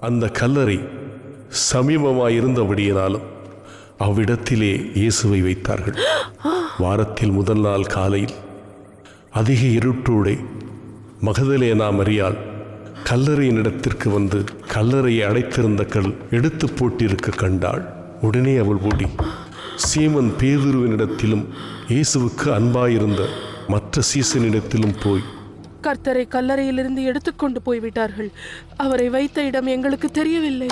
அந்த கல்லறை சமீபமாயிருந்தபடியினாலும் அவ்விடத்திலே இயேசுவை வைத்தார்கள். வாரத்தில் முதல் நாள் காலையில் அதிக இருட்டோடு மகதலேனா மரியாள் கல்லறையின் இடத்திற்கு வந்து கல்லறையை அடைத்திருந்த கல் எடுத்து போட்டிருக்க கண்டாள். உடனே அவள் ஓடி சீமன் பேதுருவினிடத்திலும் இயேசுவுக்கு அன்பாயிருந்த மற்ற சீசனிடத்திலும் போய் கர்த்தரை கல்லறையிலிருந்து எடுத்துக்கொண்டு போய்விட்டார்கள். அவரை வைத்த இடம் எங்களுக்கு தெரியவில்லை.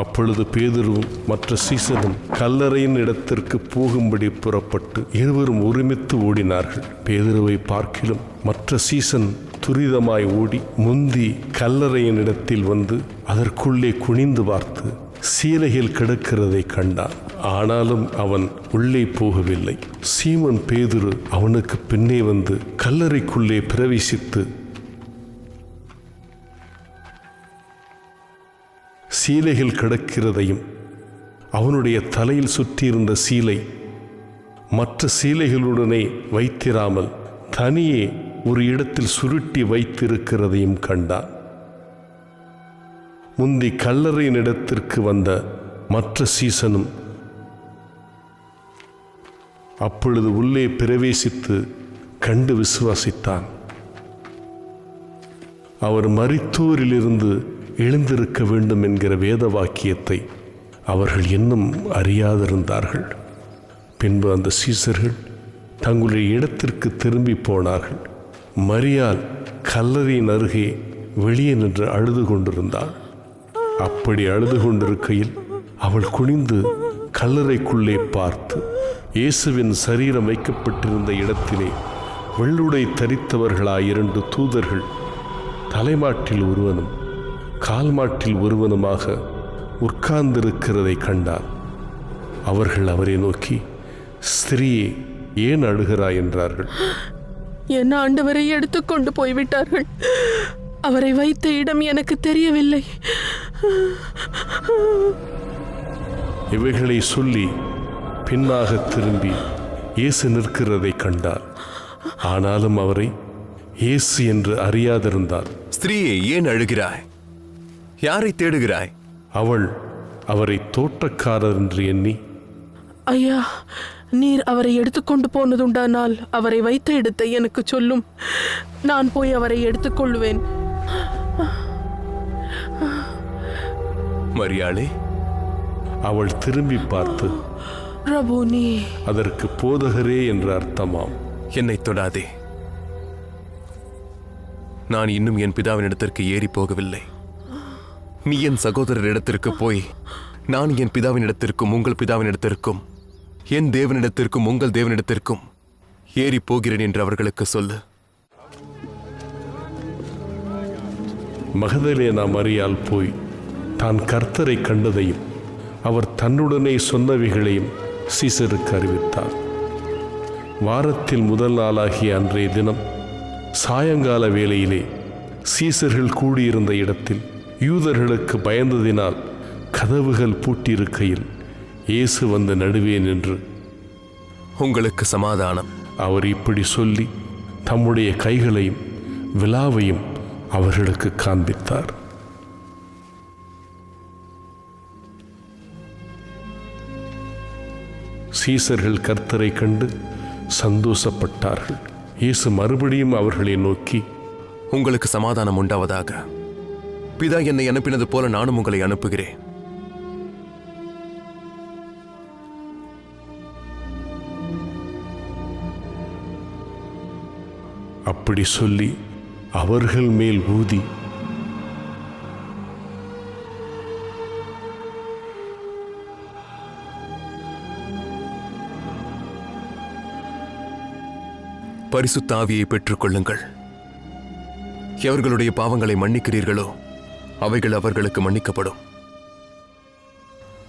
அப்பொழுது பேதுருவும் மற்ற சீசனும் கல்லறையின் இடத்திற்கு போகும்படி புறப்பட்டு இருவரும் ஒருமித்து ஓடினார்கள். பேதுருவை பார்க்கிலும் மற்ற சீசன் துரிதமாய் ஓடி முந்தி கல்லறையின் இடத்தில் வந்து அதற்குள்ளே குனிந்து பார்த்து சீலையில் கிடக்கிறதை கண்டான். ஆனாலும் அவன் உள்ளே போகவில்லை. சீமன் பேதுரு அவனுக்கு பின்னே வந்து கல்லறைக்குள்ளே பிரவேசித்து சீலைகள் கிடக்கிறதையும் அவனுடைய தலையில் சுற்றியிருந்த சீலை மற்ற சீலைகளுடனே வைத்திராமல் தனியே ஒரு இடத்தில் சுருட்டி வைத்திருக்கிறதையும் கண்டான். முந்தி கல்லறையின் இடத்திற்கு வந்த மற்ற சீசனும் அப்பொழுது உள்ளே பிரவேசித்து கண்டு விசுவாசித்தான். அவர் மரித்தோரிலிருந்து எழுந்திருக்க வேண்டும் என்கிற வேத வாக்கியத்தை அவர்கள் இன்னும் அறியாதிருந்தார்கள். பின்பு அந்த சீசர்கள் தங்களுடைய இடத்திற்கு திரும்பி போனார்கள். மரியால் கல்லறையின் அருகே வெளியே நின்று அழுது கொண்டிருந்தாள். அப்படி அழுது கொண்டிருக்கையில் அவள் குனிந்து கல்லறைக்குள்ளே பார்த்து இயேசுவின் சரீரம் வைக்கப்பட்டிருந்த இடத்திலே வெள்ளுடை தரித்தவர்களாய் இரண்டு தூதர்கள் தலைமாட்டில் ஒருவனும் கால்மாட்டில் ஒருவனுமாக உட்கார்ந்திருக்கிறதை கண்டார். அவர்கள் அவரை நோக்கி ஸ்திரீயே ஏன் அழுகிறாய்? என்றார்கள். என் ஆண்டவரை எடுத்துக்கொண்டு போய்விட்டார்கள். அவரை வைத்த இடம் எனக்கு தெரியவில்லை. இவைகளை சொல்லி பின்னாக திரும்பி இயேசு நிற்கிறதை கண்டார். ஆனாலும் அவரை இயேசு என்று அறியாதிருந்தார். ஸ்திரீயே ஏன் அழுகிறாய்? யாரை தேடுகிறாய்? அவள் அவரை தோட்டக்காரர் என்று எண்ணி ஐயா நீர் அவரை எடுத்துக்கொண்டு போனதுண்டானால் அவரை வைத்த இடத்தை எனக்கு சொல்லும். நான் போய் அவரை எடுத்துக்கொள்வேன் மரியாளே அவள் திரும்பி பார்த்து ரபூனி. அதற்கு போதகரே என்று அர்த்தமாம். என்னை தொடாதே. நான் இன்னும் என் பிதாவினிடத்திற்கு ஏறி போகவில்லை. நீ என் சகோதரர் இடத்திற்கு போய் நான் என் பிதாவினிடத்திற்கும் உங்கள் பிதாவினிடத்திற்கும் என் தேவனிடத்திற்கும் உங்கள் தேவனிடத்திற்கும் ஏறி போகிறேன் என்று அவர்களுக்கு சொல்லு. மகதலேனா மரியால் போய் தான் கர்த்தரை கண்டதையும் அவர் தன்னுடனே சொன்னவைகளையும் சீசருக்கு அறிவித்தார். வாரத்தில் முதல் நாளாகிய அன்றைய தினம் சாயங்கால வேளையிலே சீசர்கள் கூடியிருந்த இடத்தில் யூதர்களுக்கு பயந்ததினால் கதவுகள் பூட்டியிருக்கையில் இயேசு வந்து நடுவே நின்று உங்களுக்கு சமாதானம். அவர் இப்படி சொல்லி தம்முடைய கைகளையும் விலாவையும் அவர்களுக்கு காண்பித்தார். சீசர்கள் கர்த்தரை கண்டு சந்தோஷப்பட்டார்கள். இயேசு மறுபடியும் அவர்களை நோக்கி உங்களுக்கு சமாதானம் உண்டாவதாக. பிதா என்னை அனுப்பினது போல நானும் உங்களை அனுப்புகிறேன். அப்படி சொல்லி அவர்கள் மேல் ஊதி பரிசுத்த ஆவியை பெற்றுக்கொள்ளுங்கள். எவர்களுடைய பாவங்களை மன்னிக்கிறீர்களோ அவைகள் அவர்களுக்கு மன்னிக்கப்படும்.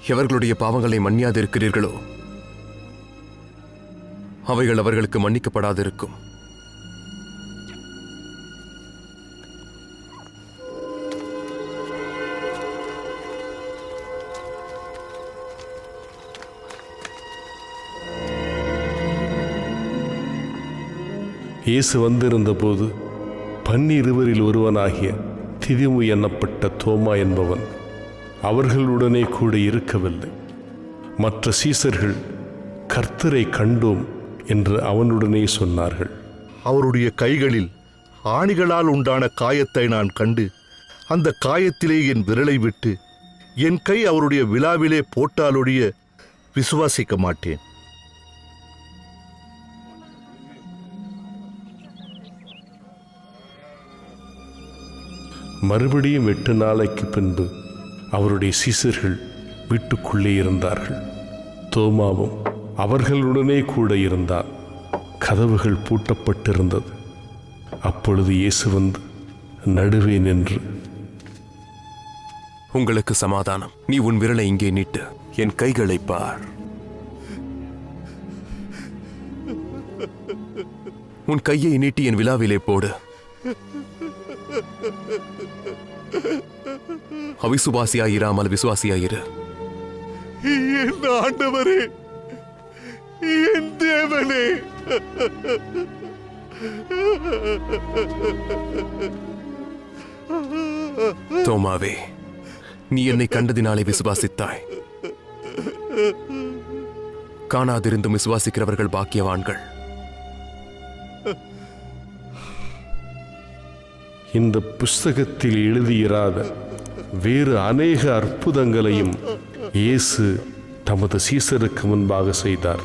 எவர்களுடைய பாவங்களை மன்னியாதிருக்கிறீர்களோ அவைகள் அவர்களுக்கு மன்னிக்கப்படாதிருக்கும். இயேசு வந்திருந்தபோது பன்னிருவரில் ஒருவனாகிய திதிமு எண்ணப்பட்ட தோமா என்பவன் அவர்களுடனே கூட இருக்கவில்லை. மற்ற சீசர்கள் கர்த்தரை கண்டோம் என்று அவனுடனே சொன்னார்கள். அவருடைய கைகளில் ஆணிகளால் உண்டான காயத்தை நான் கண்டு அந்த காயத்திலே என் விரலை விட்டு என் கை அவருடைய விழாவிலே போட்டாலொழிய விசுவாசிக்க மாட்டேன். மறுபடியும் எட்டு நாளைக்கு பின்பு அவருடைய சீசர்கள் வீட்டுக்குள்ளே இருந்தார்கள். தோமாவும் அவர்களுடனே கூட இருந்தான். கதவுகள் பூட்டப்பட்டிருந்தது. அப்பொழுது இயேசு வந்து நடுவே நின்று. உங்களுக்கு சமாதானம். நீ உன் விரலை இங்கே நீட்டு. என் கைகளை பார். உன் கையை நீட்டி என் விழாவிலே போடு. அவிசுவாசியாயிராமல் விசுவாசியாயிரு. என் ஆண்டவரே என் தேவனே. தோமாவே நீ என்னை கண்டதினாலே விசுவாசித்தாய். காணாதிருந்தும் விசுவாசிக்கிறவர்கள் பாக்கியவான்கள். இந்த புஸ்தகத்தில் எழுதியிராத வேறு அநேக அற்புதங்களையும் இயேசு தமது சீசருக்கு முன்பாக செய்தார்.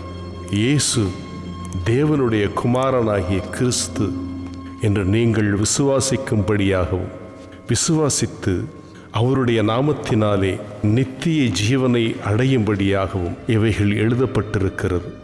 இயேசு தேவனுடைய குமாரனாகிய கிறிஸ்து என்று நீங்கள் விசுவாசிக்கும்படியாகவும் விசுவாசித்து அவருடைய நாமத்தினாலே நித்திய ஜீவனை அடையும்படியாகவும் இவைகள் எழுதப்பட்டிருக்கிறது.